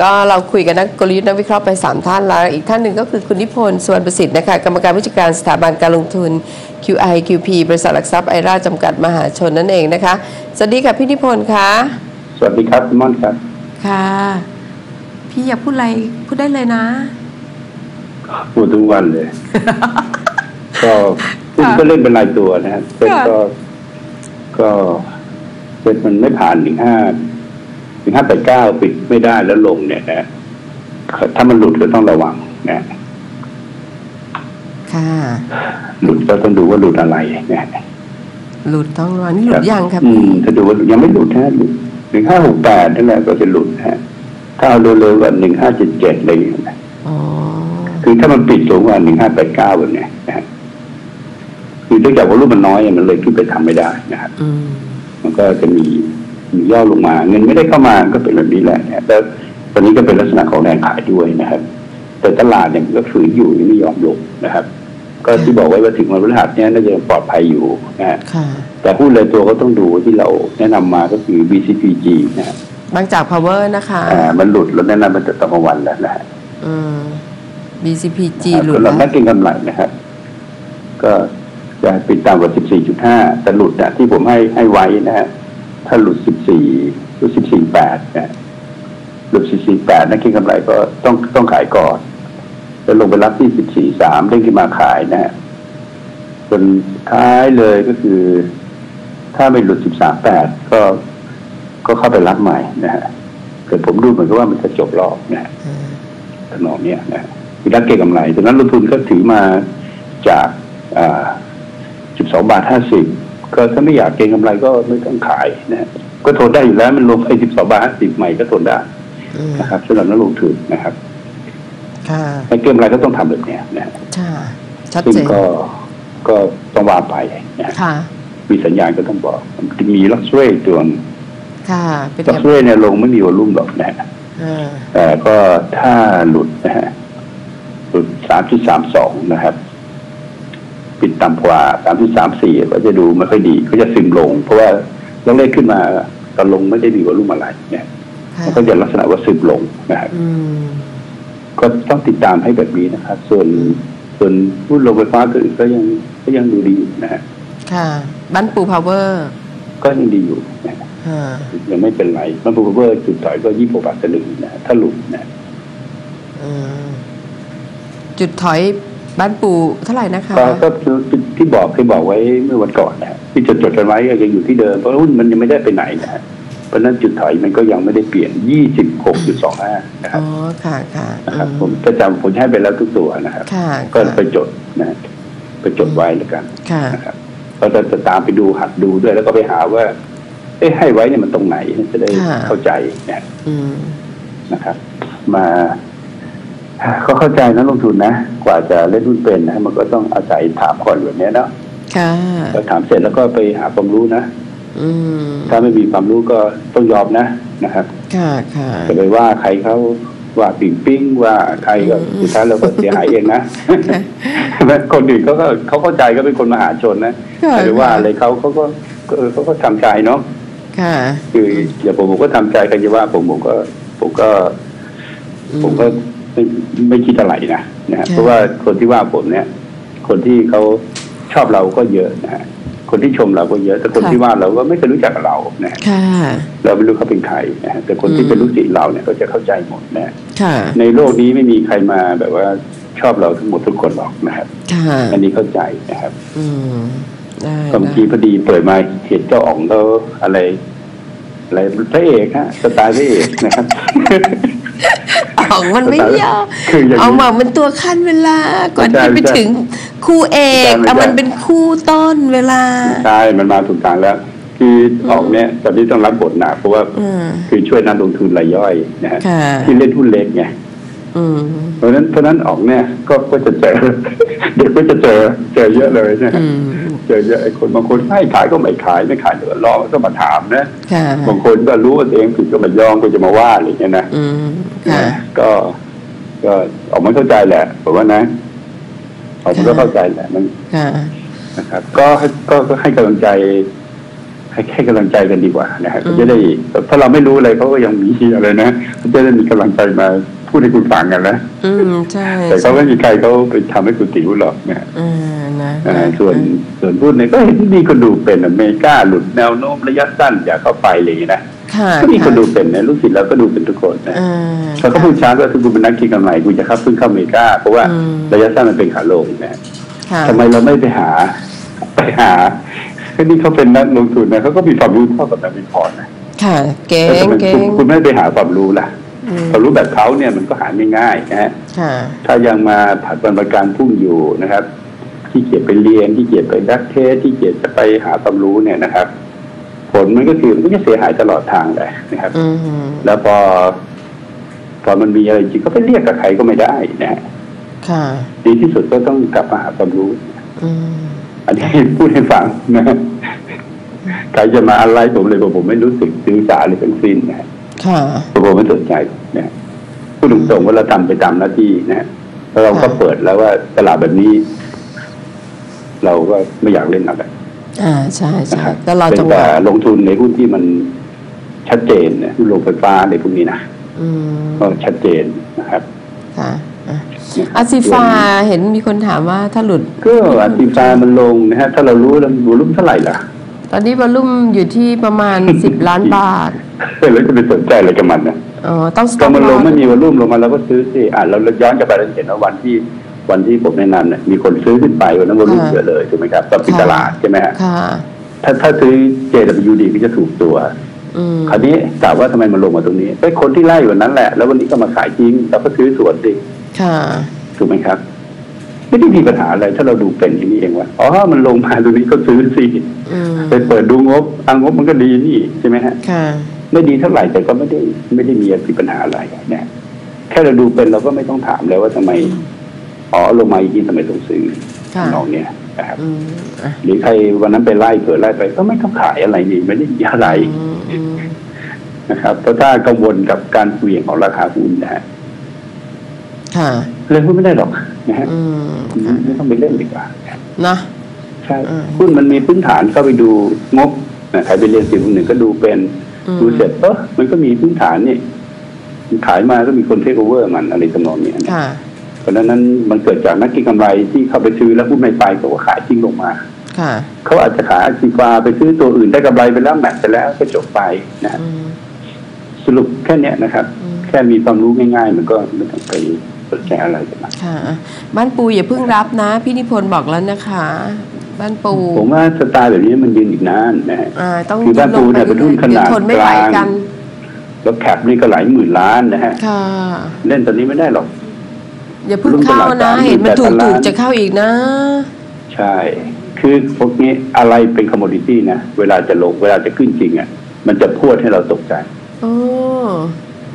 ก็เราคุยกับนักกลยุทธ์นักวิเคราะห์ไป 3 ท่านแล้ว อีกท่านหนึ่งก็คือคุณนิพนธ์สุวรรณประสิทธิ์นะคะกรรมการผู้จัดการสถาบันการลงทุน QI QP บริษัทหลักทรัพย์ไอราจำกัดมหาชนนั่นเองนะคะ สวัสดีค่ะพี่นิพนธ์คะสวัสดีครับคุณม่อนครับค่ะ พี่อยากพูดอะไรพูดได้เลยนะ พูดทุกวันเลย ก็หุ้นก็เล่นเป็นรายตัวนะฮะเซ็ตก็ก็เซ็ตมันไม่ผ่านหนึ่งห้า หนึ่งห้าแปดเก้าปิดไม่ได้แล้วลงเนี่ยนะถ้ามันหลุดก็ต้องระวังนะค่ะหลุดก็ต้องดูว่าหลุดอะไรนะหลุดต้องรอนี่หลุดยังครับอืพี่มถ้าดูว่ายังไม่หลุดนะหลุดหนึ่งห้าหกแปดนั่นแหละก็จะหลุดนะฮะถ้าเอาเร็วๆก็หนึ่งห้าเจ็ดเจ็ดอะไรอย่างเงี้ยนะอ๋อคือถ้ามันปิดสูงกว่าหนึ่งห้าแปดเก้าแบบเนี้ยนะฮะคือเนื่องจากว่ารูปมันน้อยอะมันเลยขึ้นไปทำไม่ได้นะครับอืมมันก็จะมี มีย่อลงมา เงินไม่ได้เข้ามาก็เป็นแบบนี้แหละนะแล้วตอนนี้ก็เป็นลักษณะของแรงขายด้วยนะครับ แต่ตลาดเนี่ยมันก็ฝืนอยู่ยังไม่ยอมลงนะครับ ก็ที่บอกไว้ว่าถึงวันพฤหัสเนี่ยน่าจะยังปลอดภัยอยู่นะฮะค่ะแต่หุ้นรายตัวก็ต้องดูที่เราแนะนำมาก็คือ BCPG นะฮะบางจาก power นะคะอ่ามันหลุดแล้วแนะนำมันจะตะกวันแล้วนะฮะอืม BCPG ครับหลุดสำหรับแล้นัวกเก็งกำไรนะครับ ก็จะปิดต่ำกว่า14.5แต่หลุดนะที่ผมให้ให้ไว้นะฮะ ถ้าหลุด14หลุด14.8นะหลุด14.8นักเก็งกำไรก็ต้องต้องขายก่อนแล้วลงไปรับที่14.3เด้งขึ้นมาขายนะฮะจนท้ายเลยก็คือ ถ้าไม่หลุด13.8ก็ก็เข้าไปรับใหม่นะฮะแต่ผมดูเหมือนกับว่ามันจะจบรอบนะฮะถนองเนี่ยนะคือนักเก็งกำไรดังนั้นลงทุนก็ถือมาจากอ่า12บาท50 ก็ถ้าไม่อยากเก็งกำไรก็ไม่ต้องขายนะฮะก็ทนได้อยู่แล้วมันลงไป12บาท50ใหม่ก็ทนได้อืมนะครับสำหรับนักลงทุนนะครับค่ะนักเก็งกำไรก็ต้องทำแบบเนี้ยนะฮะค่ะชัดซึ่งเจนก็ก็ต้องวางไปนะฮะค่ะมีสัญญาณก็ต้องบอกมันมีลักซ์เรย์ตัวหนึ่งค่ะเป็นลัไงกซ์เรย์เนี่ยลงไม่มีวอลุ่มหรอกนะฮะอ่าแต่ก็ถ้าหลุดนะฮะหลุดสามจุดสามสองนะครับ ปิดต่ำกว่าสามจุดสามสี่ก็จะดูไม่ค่อยดีก็จะซึมลง เพราะว่าเราเลขขึ้นมาตอนลงไม่ได้ดีกว่ารุ่มอะไรเนี่ยค่ะมันก็จะลักษณะว่าซึมลงนะครับอืมก็ต้องติดตามให้แบบนี้นะครับ ส่วนส่วนหุ้นโรงไฟฟ้าตัวอื่นก็ยังก็ยังดูดีอยู่นะฮะค่ะบ้านปู power ก็ยังดีอยู่นะฮะอ่ายังไม่เป็นไรมันปูเวอร์จุดถอยก็ยี่สิบกว่าบาทสลึงนะฮะถ้าหลุดนะฮะอืมจุดถอย บ้านปูเท่าไหร่นะคะก็ก็ที่บอกเคยบอกไว้เมื่อวันก่อนนะฮะที่จดจดๆกันไว้ยังอยู่ที่เดิมเพราะหุ้นมันยังไม่ได้ไปไหนนะฮะเพราะฉะนั้นจุดถอยมันก็ยังไม่ได้เปลี่ยน 26.25 นะครัอ๋บอค่ะค่ะนะครับอืผมประจำผมให้ไปแล้วทุกตัวนะครับค่ะก็ค่ะไปจดนะไปจดไว้แล้วกันค่ะนะครับก็จะจะตามไปดูหัดดูด้วยแล้วก็ไปหาว่า เอ๊ะให้ไว้เนี่ยมันตรงไหนจะได้ค่ะเข้าใจนะอืมนะครับ มา ก็เข้าใจนะลงทุนนะ กว่าจะเล่นหุ้นเป็นนะมันก็ต้องอาศัยถามก่อนแบบเนี้ยเนาะค่ะพอถามเสร็จแล้วก็ไปหาความรู้นะอืมถ้าไม่มีความรู้ก็ต้องยอมนะนะครับค่ะค่ะจะไปว่าใครเขาว่าปิ่งปิ้งว่าใครก็สุดท้ายเราก็เสียหายเองนะคนอื่นเขาก็เขาเข้าใจก็เป็นคนมหาชนนะค่ะหรือว่าอะไรเขาเขาก็ก็เออเขาก็ทำใจเนาะค่ะ คืออย่าผมผมก็ทำใจใครจะว่าผมผมก็ผมก็อืมผมก็ ไม่ไม่คิดอะไรนะนะฮะค่ะเพราะว่าคนที่ว่าผมเนี่ย คนที่เขาชอบเราก็เยอะนะฮะคนที่ชมเราก็เยอะ แต่คนที่ว่าเราก็ไม่เคยรู้จักกับเรานะฮะค่ะเราไม่รู้เขาเป็นใครนะฮะแต่คนที่อืมเป็นลูกศิษย์เราเนี่ยก็จะเข้าใจหมดนะฮะค่ะในโลกนี้ไม่มีใครมาแบบว่าชอบเราทั้งหมดทุกคนหรอกนะครับค่ะอันนี้เข้าใจนะครับอืมได้ก็เมื่อกี้พอดีเปิดมาเห็นเจ้าอ๋องเขาอะไรอะไรพระเอกฮะสไตล์พระเอกนะครับ อ๋องมันไม่ยอมคืออย่างนี้เอามามันตัวขั้นเวลา ก่อนไม่ใช่ที่ไปไม่ใช่ถึงคู่เอกไม่ใช่เอามันเป็นคู่ต้นเวลาใช่มันมาถูกทางแล้วคือออกเนี่ยตอนนี้ต้องรับบทหนักเพราะว่าอืมคือช่วยนักลงทุนรายย่อยนะฮะค่ะที่เล่นหุ้นเล็กไงอืมเพราะฉะนั้นเพราะฉะนั้นออกเนี่ยก็ก็จะเจอเด็กก็จะเจอเจอเยอะเลยนะฮะอืม เจอเยอะไอ้คนบางคนให้ขายก็ไม่ขายไม่ขายเดือดร้อนก็มาถามนะค่ะบางคนก็รู้ว่าตัวเองผิดก็มายอมก็จะมาว่าอะไรอย่างเงี้ยนะอืมค่ะก็ ก็ออกมาเข้าใจแหละผมว่านะออกมาก็เข้าใจแหละมันค่ะนะครับ ก็ให้ก็ก็ให้กำลังใจ ให้แค่กำลังใจกันดีกว่านะฮะจะได้ถ้าเราไม่รู้อะไรเขาก็ยังมีอะไรนะเขาจะได้มีกำลังใจมา พูดให้คุณฟังกันนะอืมใช่แต่เขาไม่มีใครเขาไปทำให้คุณติวหรอกนะฮะอ่านะอ่านะส่วนส่วนพูดเนี่ยก็เห็นมีคนดูเป็นอเมริกาหลุดแนวโน้มระยะสั้นอย่าเข้าไปอะไรอย่างนี้นะค่ะก็มีคนะดูเป็นนะลูกศิษย์เราก็ดูเป็นทุกคนนะอ่าเขาก็พูดช้าว่าคือคุณเป็นนักกินกำไรคุณจะเข้าขึ้นเข้าอเมริกาเพราะว่าอืมระยะสั้นมันเป็นขาลงนะค่ะทำไมเราไม่ไปหาไปหาก็นี่เขาเป็นนักลงทุนนะเขาก็มีความรู้เท่ากับนักวิเคราะห์นะค่ะ เก่แต่งทำไมเก่คุณงคุณไม่ไปหาความรู้ล่ะ อืมความรู้แบบเขาเนี่ยมันก็หาไม่ง่ายนะฮะค่ะถ้ายังมาผัดวันประกันพรุ่งอยู่นะครับ ที่เกียจไปเรียนที่เกียจไปดักเทสที่เกียจจะไปหาความรู้เนี่ยนะครับ ผลมันก็คือมันก็เสียหายตลอดทางเลยนะครับอืมแล้วพอ พอมันมีอะไรจริงก็ไปเรียกกับใครก็ไม่ได้นะฮะค่ะดีที่สุดก็ต้องกลับมาหาความรู้อืมอันนี้พูดให้ฟังนะฮะใครจะมาอะไรผมเลยบอกผมไม่รู้สึกซื้อสาเลยทั้งสิ้นนะฮะ ค่ะผมไม่สนใจนะฮะพูดตรงๆว่าเราทำไปตามหน้าที่นะฮะแล้วเราก็ค่ะเปิดแล้วว่าตลาดแบบนี้ เราก็ไม่อยากเล่นอะไรอ่าใช่ใช่นะครับก็รอเป็นจังหแต่วะลงทุนในหุ้นที่มันชัดเจนนะหุ้นโรงไฟฟ้าในพวกนี้นะอืมก็ชัดเจนนะครับค่ะอะอาซิฟาเห็นมีคนถามว่าถ้าหลุด ก็อัตรามันลงนะฮะ ถ้าเรารู้แล้ววอลุ่มเท่าไหร่ล่ะ ตอนนี้วอลลุ่มอยู่ที่ประมาณ10ล้านบาทแล้วจะไปสนใจอะไรกับมันนะอ๋อต้องก็มันลง stop ไม่ loss มีวอลุ่มลงมาเราก็ซื้อสิอ่าเราย้อนกลับไปเราเห็นว่าวันที่วันที่ผมแนะนำเนี่ยมีคนซื้อขึ้นไปวันนั้นวอลุ่มค่ะเยอะเลยถูกไหมครับตอนปิดค่ะตลาดใช่ไหมฮะค่ะถ้าถ้าซื้อ JWD ก็จะถูกตัวอืมคราวนี้ถามว่าทำไมมันลงมาตรงนี้ไอ้คนที่ไล่วันนั้นแหละ แล้ววันนี้ก็มาขายทิ้งเราก็ซื้อสวนสิค่ะถูกไหมครับ ไม่ได้มีปัญหาอะไร ถ้าเราดูเป็นอย่างนี้เองว่าอ๋อมันลงมาตรงนี้ก็ซื้อสิอืมไปเปิดดูงบอ่างบมันก็ดีนี่ใช่ไหมฮะค่ะไม่ดีเท่าไหร่แต่ก็ไม่ได้ไม่ได้มีปัญหาอะไรเนี่ยแค่เราดูเป็นเราก็ไม่ต้องถามแล้วว่าทำไมอ๋อลงมาอีกทีทำไมต้องซื้อค่ะน้องเนี่ยนะครับอืมอะหรือใครวันนั้นไปไล่เผื่อไล่ไป ก็ไม่ต้องขายอะไรนี่ไม่ได้มีอะไรอืมอืมนะครับเพราะถ้ากังวลกับการเปลี่ยนของราคาหุ้นนะฮะค่ะ เล่นหุ้นไม่ได้หรอกนะฮะอืมค่ะไม่ต้องไปเล่นดีกว่าเนาะใช่อืมหุ้นมันมีพื้นฐานเข้าไปดูงบนะใครไปเรียนสิ่งหนึ่งก็ดูเป็นอืมดูเสร็จเออมันก็มีพื้นฐานนี่ขายมาก็มีคนเทคโอเวอร์มันอะไรทำนองเนี้ยนะค่ะเพราะฉะนั้นมันเกิดจากนักเก็งกำไรที่เขาไปซื้อแล้วหุ้นไม่ไปก็ขายทิ้งลงมาค่ะเขาอาจจะขายอาชีวาไปซื้อตัวอื่นได้กำไรไปแล้วแมทไปแล้วก็จบไปนะฮะอืมสรุปแค่เนี้ยนะครับอืมแค่มีความรู้ง่ายๆ มันก็ไม่ต้องไป สนใจอะไรกันนะค่ะอะ บ้านปูอย่าเพิ่งรับนะ พี่นิพนธ์บอกแล้วนะคะ บ้านปู ผมว่าสไตล์แบบนี้มันยืนอีกนานนะฮะอ่าต้องคือบ้านปูเนี่ยเป็นหุ้นขนาดเยวทนไม่ไหวกลางกันแล้วแคปนี่ก็หลายหมื่นล้านนะฮะค่ะเล่นตอนนี้ไม่ได้หรอก อย่าเพิ่งเข้านะเห็นมันถูกถูกๆจะเข้าอีกนะ ใช่ คือพวกนี้อะไรเป็นคอมมดิตี้นะ เวลาจะลง เวลาจะขึ้นจริงอะ มันจะพูดให้เราตกใจโอ้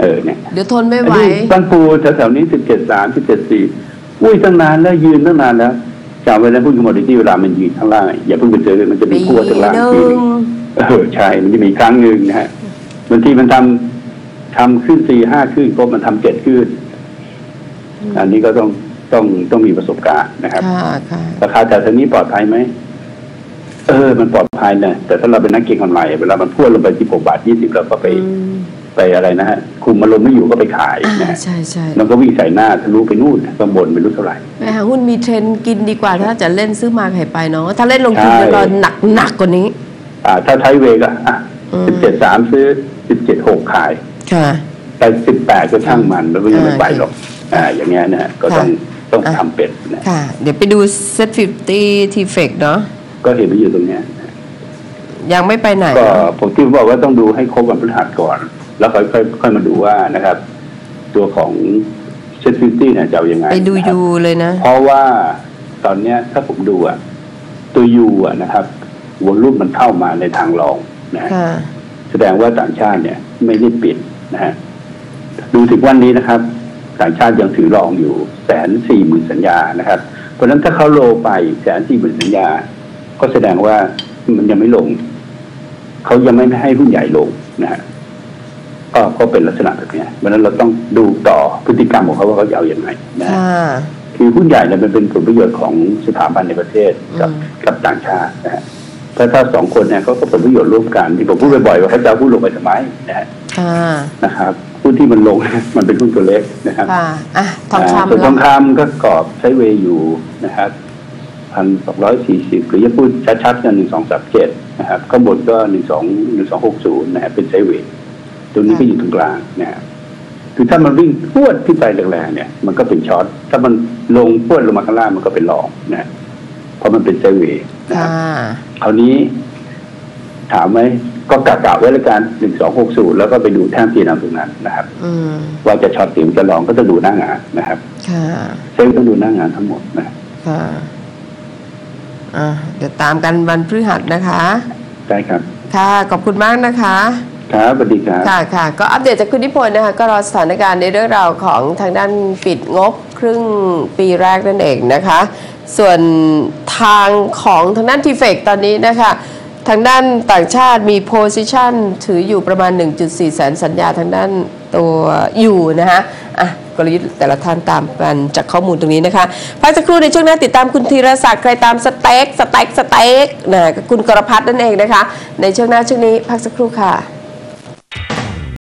เออเนี่ยเดี๋ยวทนไม่ไหวอันนี้บ้านปูแถวๆนี้สิบเจ็ดสามสิบเจ็ดสี่อุ้ยตั้งนานแล้วยืนตั้งนานแล้วจำไว้นะหุ้นคอมมดิตี้เวลามันยืนข้างล่างอย่าเพิ่งไปเจอมันจะมีปีขั้วข้างล่างหนึ่ทีหนึงงเออใช่มันจะมีครั้งหนึ่งนะฮะบางทีมันทำทำขึ้นสี่ห้าขึ้นก็มันทำเจ็ดขึ้น อันนี้ก็ต้องต้องต้องมีประสบการณ์นะครับค่ะค่ะราคาจากทางนี้ปลอดภัยไหมเออ มันปลอดภัยนะแต่ถ้าเราเป็นนักเก็งกำไรเวลามันพูดลงไปที่หกบาทยี่สิบเราก็ไปอืม ไปอะไรนะฮะคุมอารมณ์ไม่อยู่ก็ไปขายอ่านะฮะใช่ใช่มันก็วิ่งใส่หน้าทะลุไปนู่นข้างบนไม่รู้เท่าไหร่ไปหาหุ้นมีเทรนด์กินดีกว่าถ้าจะเล่นซื้อมาขายไปเนาะถ้าเล่นลงทุนใช่จะรอหนักหนักกว่านี้ อ่า ถ้าไทยเวก็อะอืมสิบเจ็ดสามซื้อสิบเจ็ดหกขาย ค่ะไปสิบแปดก็ช่างมันแล้วก็ยังไม่อ่าไปหรอกอ่า อย่างเงี้ยนะฮะก็ต้องค่ะต้องอะทำเป็ดนะค่ะ เดี๋ยวไปดูเซ็ตฟิฟตี้ทีเฟกเนาะก็เห็นไปอยู่ตรงเนี้ยยังไม่ไปไหน ก็ผมที่บอกว่าต้องดูให้ครบวันพฤหัสก่อน แล้วค่อยค่อยค่อยมาดูว่านะครับ ตัวของเซนฟิตี้เนี่ยจะเอายังไงไปดูนะครับยูเลยนะ เพราะว่าตอนเนี้ยถ้าผมดูอะตัวยูอะนะครับวอลุ่มมันเข้ามาในทางรองนะฮะค่ะแสดงว่าต่างชาติเนี่ย ไม่ได้ปิดนะฮะดูถึงวันนี้นะครับ ต่างชาติยังถือรองอยู่แสนสี่หมื่นสัญญานะครับ เพราะฉะนั้นถ้าเขาโลไปแสนสี่หมื่นสัญญา ก็แสดงว่ามันยังไม่ลง เขายังไม่ให้หุ้นใหญ่ลงนะฮะ ก็ก็เป็นลักษณะแบบเนี้ยเพราะฉะนั้นเราต้องดูต่อพฤติกรรมของเขาว่าเขาจะเอาอย่างไรนะฮะค่ะคือหุ้นใหญ่เนี่ยมันเป็นผลประโยชน์ของสถาบันในประเทศกับอืมกับต่างชาตินะฮะเพราะถ้าถ้าสองคนเนี่ยเขาก็ผลประโยชน์ร่วมกันที่ผมพูดบ่อยๆว่าเขาจะเอาหุ้นลงไปทำไมนะฮะค่ะนะครับหุ้นที่มันลงมันเป็นหุ้นตัวเล็กนะครับค่ะอะทองาคำส่วนทแล้อวงคำก็กรอบใช้เวย์อยู่นะครับพันสองร้อยสี่สิบหรือจะพูดชัดๆกันหนึ่งสองสามเจ็ดนะครับข้างบนก็หนึ่งสองหนึ่งสองหกศูนย์นะครับเป็นไซด์เวย์ ตรงนี้ก็อยู่ตรงกลางนะครับคือถ้ามันวิ่งพรวดขึ้นไปแรงๆเนี่ย มันก็เป็นช็อตถ้ามันลงพรวดลงมาข้างล่างมันก็เป็นลองนะเพราะมันเป็นไซด์เวย์นะครับค่ะคราวนี้ ถามไหมก็กะกะไว้แล้วกันหนึ่งสองหกศูนย์แล้วก็ไปดูแท่งที่นำตรงนั้นนะครับอืมว่าจะช็อตติ๋มจะลองก็ต้องดูหน้างานนะครับค่ะเซลล์ต้องดูหน้างานทั้งหมดนะครับค่ะอะเดี๋ยวตามกันวันพฤหัสนะคะ ได้ครับ ค่ะ ขอบคุณมากนะคะ ครับสวัสดีครับค่ะค่ะก็อัปเดตจากคุณนิพนธ์นะคะก็รอสถานการณ์ในเรื่องราวของทางด้านปิดงบครึ่งปีแรกนั่นเองนะคะ ส่วนทางของทางด้านทีเฟกตอนนี้นะคะทางด้านต่างชาติมีโพซิชันถืออยู่ประมาณ 1.4 แสนสัญญาทางด้านตัวอยู่นะคะอะกลยุทธ์แต่ละท่านตามกันจากข้อมูลตรงนี้นะคะพักสักครู่ในช่วงหน้าติดตามคุณธีรศักดิ์ใครตามสเต็กสเต็กสเต็กนะกับคุณกรพัฒน์นั่นเองนะคะ ในช่วงหน้าช่วงนี้พักสักครู่ค่ะ